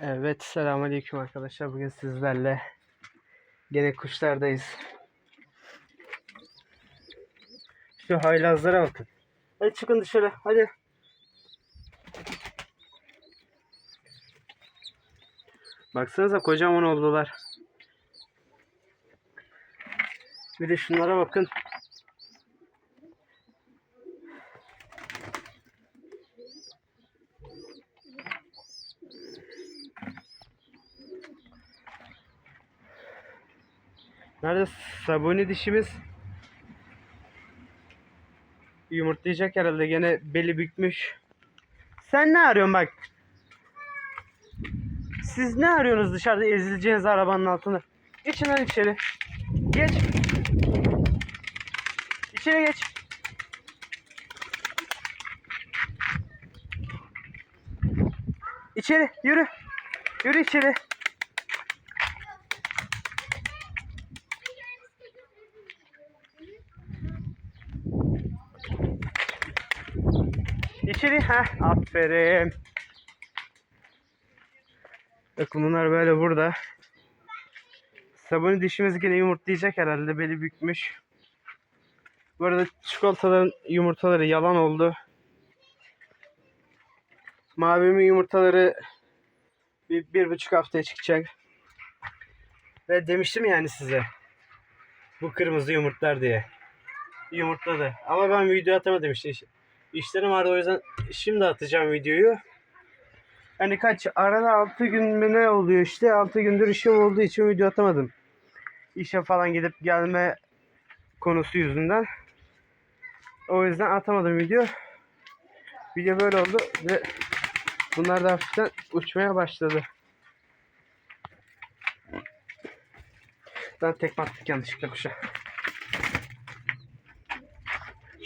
Evet, selamünaleyküm arkadaşlar. Bugün sizlerle gene kuşlardayız. Şu haylazlara bakın. Hadi çıkın dışarı, hadi. Baksanıza kocaman oldular. Bir de şunlara bakın. Nerede sabuni dişimiz? Yumurtlayacak herhalde gene beli bükmüş. Sen ne arıyorsun bak? Siz ne arıyorsunuz dışarıda ezileceğiniz arabanın altında? Geçin lan içeri. Geç. İçeri geç. İçeri yürü. Yürü içeri. İçeri ha aferin. Bakın bunlar böyle burada. Sabuni dişimiz yine yumurtlayacak herhalde beli bükmüş. Bu arada çikolataların yumurtaları yalan oldu. Mavimin yumurtaları bir, bir buçuk haftaya çıkacak. Ve demiştim yani size. Bu kırmızı yumurtlar diye. Yumurtladı. Ama ben video atamadım işte. İşlerim vardı o yüzden şimdi atacağım videoyu. Hani kaç arada 6 gün mü ne oluyor işte 6 gündür işim olduğu için video atamadım. İşe falan gidip gelme konusu yüzünden. O yüzden atamadım video. Video böyle oldu ve bunlar da hafiften uçmaya başladı. Ben tekme attık yanlışlıkla kuşa.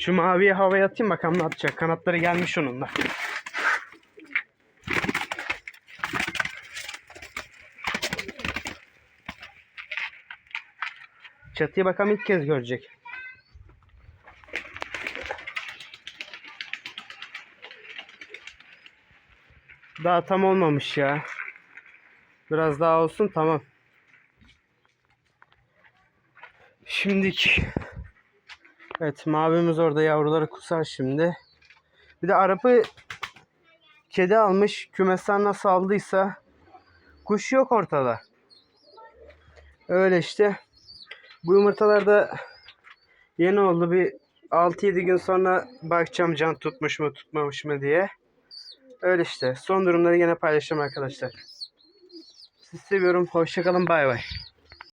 Şu maviye havaya atayım bakalım ne yapacak. Kanatları gelmiş onun da. Çatıya bakalım ilk kez görecek. Daha tam olmamış ya. Biraz daha olsun tamam. Şimdiki Evet mavimiz orada yavruları kusar şimdi. Bir de Arap'ı kedi almış. Kümesten nasıl aldıysa kuş yok ortada. Öyle işte. Bu yumurtalar da yeni oldu. Bir 6-7 gün sonra bakacağım can tutmuş mu tutmamış mı diye. Öyle işte. Son durumları yine paylaşacağım arkadaşlar. Sizi seviyorum. Hoşçakalın. Bay bay.